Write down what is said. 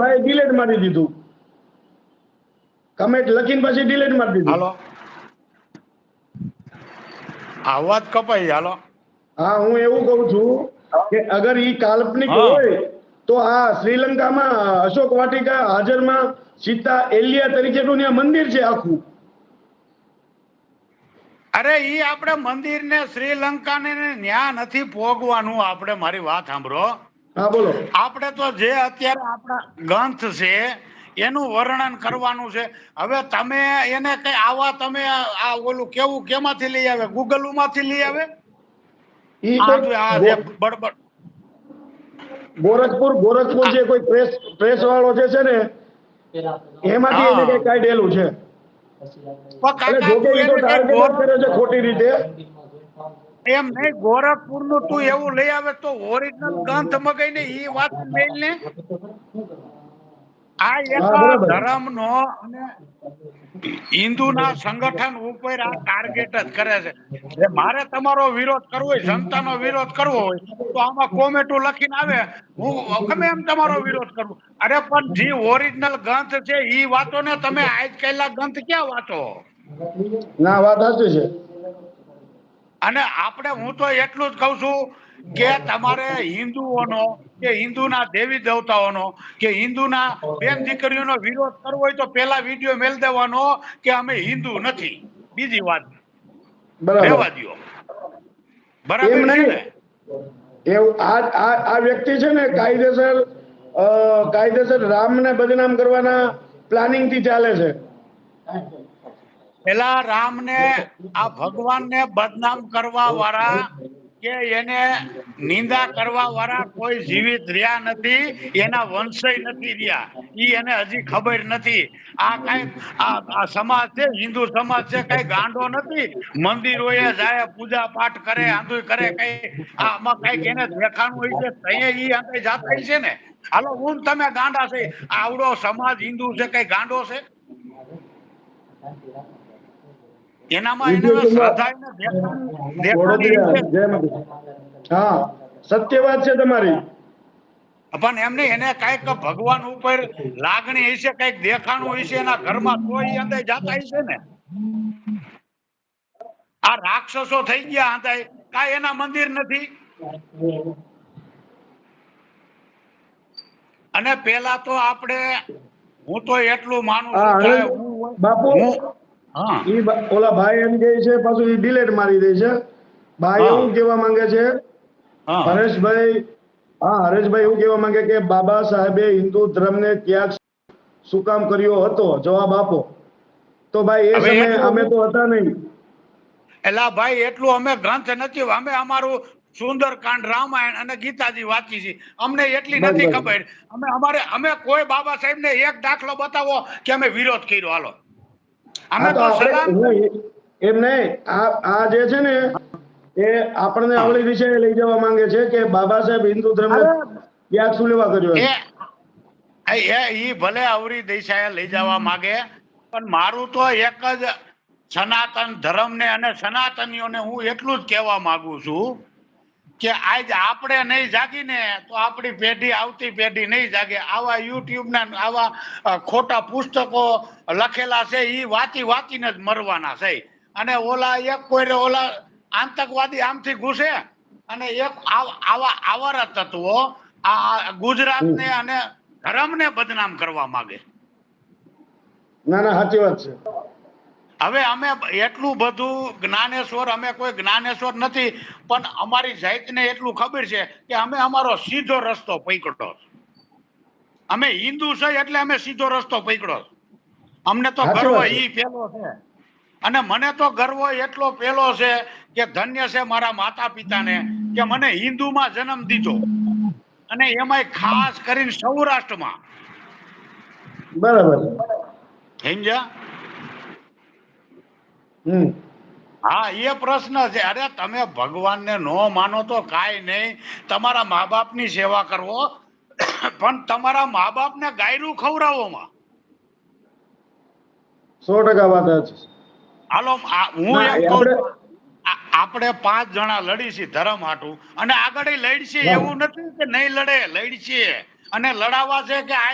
ભાઈ ડિલેટ મારી દીધું. કમેન્ટ લખીને પછી ડિલેટ મારી દીધું. હાલો. અવાજ કપાઈ હાલો. હા હું એવું કહું છું કે અગર ઈ કાલ્પનિક હોય તો આ શ્રીલંકામાં અશોક વાટિકા હાજરમાં સીતા એલિયા તરીકેનું ત્યાં મંદિર છે આખું. અરે ઈ આપણે મંદિર ને શ્રીલંકા ને ન્યા નથી પોગવાનું આપણે મારી વાત સાંભળો. હા બોલો. આપણે તો જે અત્યારે આપણા ગ્રંથ છે એનું વર્ણન કરવાનું છે. હવે તમે એને કઈ આવા તમે આ ઓલું કેવું કેમાંથી લઈ આવે? ગૂગલમાંથી લઈ આવે? બડબડ ગોરખપુર ગોરખપુર જે કોઈ પ્રેસ પ્રેસ વાળો જે છે ને એમાંથી એને કઈ કાઢેલું છે ખોટી રીતે. એમ નહીં ગોરખપુરનું તું એવું લઈ આવે તો ઓરિજિનલ ગંધ મગાઈ ને ઈ વાત મેલ ને. આ એક ધર્મ નો હિન્દુ ના સંગઠન ઉપર આ ટાર્ગેટ જ કરે છે. મારે તમારો વિરોધ કરવો હોય જનતાનો વિરોધ કરવો હોય તો આમાં કોમેટો લખીને આવે. હું ગમે એમ તમારો વિરોધ કરું. અરે પણ જે ઓરિજિનલ ગ્રંથ છે ઈ વાતોને તમે આજ કહેલા ગ્રંથ ક્યાં વાંચો? ના વાત સાચી છે. અને આપણે હું તો એટલું જ કહું છું કે તમારે હિન્દુઓનો કે હિન્દુના દેવી દેવતાઓનો કે હિન્દુના બેન દીકરીઓનો વિરોધ કરવો હોય તો પેલા વીડિયો મેલ દેવાનો કે અમે હિન્દુ નથી. બીજી વાત. બરાબર. રહેવા દો બરાબર છે ને? એવું આ આ વ્યક્તિ છે ને કાયદેસર કાયદેસર રામને બદનામ કરવાના પ્લાનિંગથી ચાલે છે. પેલા રામને આ ભગવાનને બદનામ કરવા વાળા કે એને નિંદા કરવા વાળા કોઈ જીવિત રહ્યા નથી, એના વંશય નથી રહ્યા. ઈ એને હજી ખબર નથી. આ કઈ, આ સમાજ છે, હિન્દુ સમાજ છે, કઈ ગાંડો નથી. મંદિરોએ જાય, પૂજા પાઠ કરે આંધુ કરે, કઈ આમાં કંઈક એને દેખાણું હોય છે, તઈએ ઈ આંધે જાતા છે ને? હાલો હું તમે ગાંડા છે. આવડો સમાજ હિન્દુ છે, કઈ ગાંડો છે? એનામાં એને શ્રદ્ધા એને દેખાણી દેખાણી વડોદરા છે. જય માતા. હા સત્ય વાત છે તમારી પણ એમને એને કંઈક ભગવાન ઉપર લાગણી હશે કંઈક દેખાણું હશે એના ઘરમાં કોઈ અંદર જાતા હશે ને આ રાક્ષસો થઈ ગયા હતા કાંઈ એના મંદિર નથી અને પેલા તો આપણે હું તો એટલું માનું છું કે બાપુ બા- ઓલા ભાઈ એમ કહે છે પાછું એ ડિલેટ મારી દે છે. ભાઈ એવું કહેવા માંગે છે હરેશભાઈ હા હરેશભાઈ એવું કહેવા માંગે કે બાબા સાહેબે હિન્દુ ધર્મને ત્યાગ શું કામ કર્યો હતો? જવાબ આપો. તો ભાઈ એ સમયે અમે તો હતા નહીં. એલા ભાઈ એટલું અમે ગ્રંથ નથી અમે અમારું સુંદરકાંડ રામાયણ અને ગીતાજી વાંચી છે અમને એટલી નથી ખબર. અમે અમારે અમે કોઈ બાબા સાહેબ ને એક દાખલો બતાવો કે અમે વિરોધ કર્યો. હાલો. અમે આ તો તો આપણે સલામ. નહીં, એમ નહીં. આ આ જે છે ને એ આપણને આવડી વિષય લઈ જવા માંગે છે કે બાબા સાહેબ હિન્દુ અરે, ત્યાગ શું લેવા કર્યો એ ઈ ભલે અવરી દિશાએ લઈ જવા માંગે પણ મારું તો એક જ સનાતન ધર્મને અને સનાતનીઓને હું એટલું જ કહેવા માંગુ છું કે આજ આપણે નહીં જાગીને તો આપણી પેઢી આવતી પેઢી નહીં જાગે. આવા યુટ્યુબ ના આવા ખોટા પુસ્તકો લખેલા છે એ વાંચી વાંચીને જ મરવાના છે. અને ઓલા એક કોઈ ઓલા આતંકવાદી આમથી ઘૂસે અને એક આવા આવારા તત્વો આ આ ગુજરાતને અને ધર્મને બદનામ કરવા માંગે. ના ના સાચી વાત છે. હવે અમે એટલું બધું જ્ઞાનેશ્વર અમે કોઈ જ્ઞાનેશ્વર નથી પણ અમારી જાતને એટલું ખબર છે કે અમે અમારો સીધો રસ્તો પકડો અમે હિન્દુ છે એટલે અમે સીધો રસ્તો પકડો અમને તો ગર્વ ઈ પેલો છે. અને મને તો ગર્વ એટલો પેલો છે કે ધન્ય છે મારા માતા પિતાને કે મને હિન્દુમાં જન્મ દીધો. અને એમાંય ખાસ કરીને સૌરાષ્ટ્રમાં. બરાબર. સમજ્યા? હા એ પ્રશ્ન છે. અરે તમે ભગવાનને નો માનો તો કાંઈ નહીં. તમારા મા બાપની સેવા કરવો પણ તમારા મા બાપને ગાયરું ખવડાવોમાં. સો ટકા વાત હાલો હું એમ કહું આપણે- પાંચ જણા લડીશી ધર્મ હાટું. અને આગળ લડશે એવું નથી કે નહીં લડે લડશે. અને લડાવા છે કે